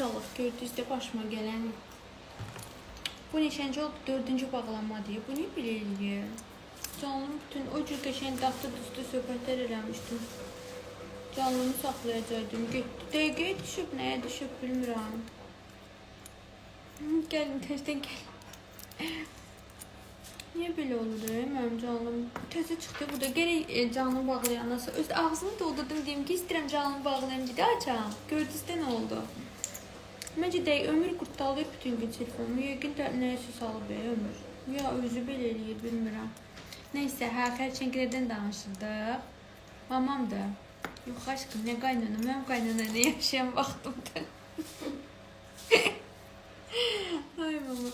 Allah gördünüz de başıma gələn. Bu neçənci oldu? Dördüncü bağlanma diye. Bu ne bilirliyə? Canlım bütün o cür qəşəng daxtı düzdü söhbətlər eləmişdim. Canlımı saxlayacaqdım. Getdi. Dəqiqəyə düşüb, nəyə düşüb bilmirəm. Gəlin, tezdən gəl. Niyə belə e, mənim canlım? Təzə çıxdı bu da. Gərək e, canlımı bağlayandan sonra öz ağzımı doldurdum deyim ki, istəyirəm canlımı bağlayım, bir də açam. Gördünüz də nə oldu? Məncə də ömür qurtdalayır bütün gün telefonumu. Yəqin də nəyəsə salıb ömür. Ya özü belə eləyir, bilmirəm. Nəysə, hə, xərçənglərdən danışırdıq. Mamam da. Yox aşkım, nə qaynana? Mənim qaynana nə yaşayan vaxtımda. Ay mama.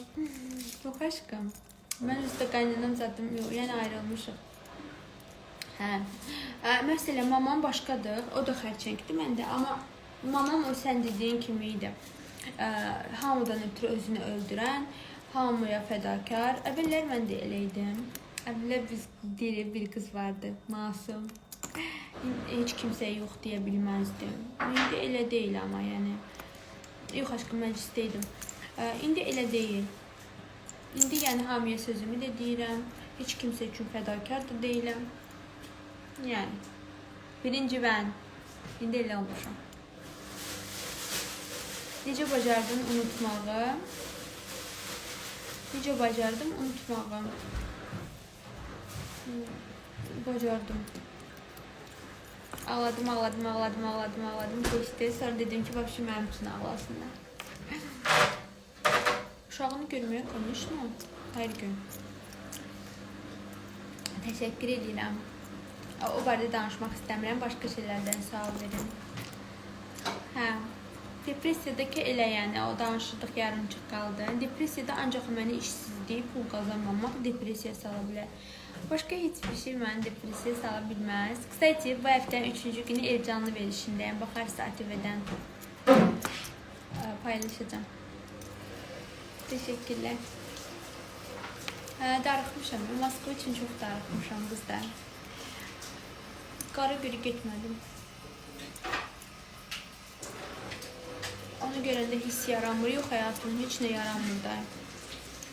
Yox aşkım. Mən üstə qaynanam zaten yox, yəni ayrılmışıq. Hə. Ə, məsələn, mamam başqadır. O da xərçəngdir məndə, amma mamam o sən dediyin kimi idi. Ə, hamıdan ötürü özünü öldürən, hamıya fədakar. Əvvəllər mən də elə idim. Əvvəllər biz diri bir qız vardı, masum. Heç kimsə yox deyə bilməzdim. İndi elə deyil amma yəni. Yox aşkım mən istəyirdim. Ə, indi elə deyil. İndi yəni hamıya sözümü də deyirəm. Heç kimsə üçün fədakar da deyiləm. Yəni birinci mən. İndi elə olmuşam. Necə bacardım unutmağı? Necə bacardım unutmağı? Bacardım. Ağladım, ağladım, ağladım, ağladım, ağladım. Keçdi. Sonra dedim ki, vəbşi mənim üçün ağlasınlar. Uşağını görməyə konuşma hər gün. Təşəkkür edirəm. O barədə danışmaq istəmirəm. Başqa şeylərdən sual verin. Hə. Depressiyadakı elə yəni o danışdıq yarımçıq qaldı. Depressiyada ancaq məni işsizlik, pul qazanmamaq depressiyaya sala bilər. Başqa heç bir şey məni depressiyaya sala bilməz. Kısati, bu həftənin 3-cü günü ev canlı verişindəyəm. Baxarsa ATV-dən paylaşacağam. Təşəkkürlər. Hə, darıxmışam. Moskva üçün çox darıxmışam qızlar. Qara günü getmədim. Onu görəndə hiss yaranmır. Yox, həyatım heç nə yaranmır da.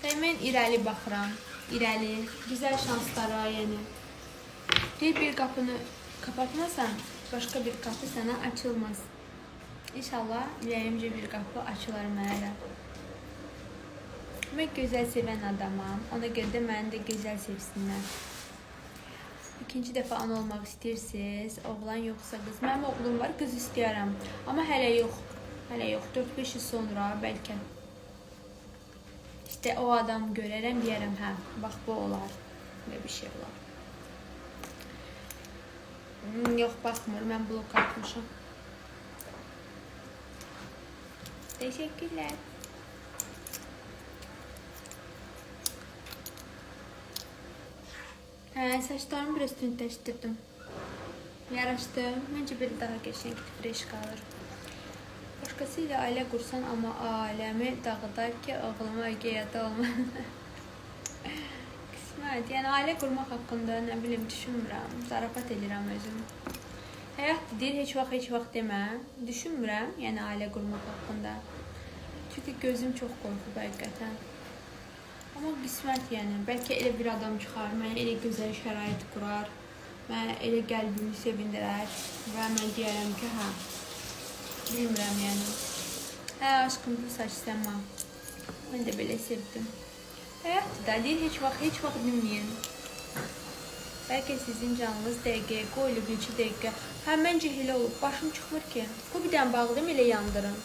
Yəni mən irəli baxıram. İrəli, gözəl şanslara, yəni. Bir bir qapını kapatmasan, başqa bir qapı sənə açılmaz. İnşallah ürəyimcə bir qapı açılar mənə də. Mən gözəl sevən adamam. Ona görə də məni də gözəl sevsinlər. İkinci dəfə ana olmaq istəyirsiniz, oğlan yoxsa qız. Mənim oğlum var, qız istəyirəm. Amma hələ yox. Hələ yox. 4-5 il sonra bəlkə. İşte o adam görərəm, deyərəm, hə, bax bu olar. Belə bir şey olar. Hmm, yox, baxmır. Mən blok atmışam. Teşekkürler. Hə, saçlarımı biraz tündləşdirdim. Yaraşdı. Məncə belə daha qəşəng, fresh qalır. Başqası ilə ailə qursan, amma aləmi dağıdar ki, oğluma ögeyədə olma. Qismət. Yəni ailə qurmaq haqqında nə bilim düşünmürəm. Zarafat edirəm özüm. Həyat deyir, heç vaxt heç vaxt demə. Düşünmürəm, yəni ailə qurmaq haqqında. Çünki gözüm çox qorxub həqiqətən. Amma qismət yəni, bəlkə elə bir adam çıxar, mənə elə gözəl şərait qurar, mənə elə qəlbimi sevindirər və mən deyərəm ki, hə, bilmirəm yəni. Hə, aşkımdır saç səma. Mən də belə sevdim. Həyat da deyir, heç vaxt, heç vaxt. Bəlkə sizin canınız dəqiqəyə qoyulub, 2 dəqiqə. Hə, məncə elə olub, başım çıxmır ki. Bu bir dənə bağlayım, elə yandırın.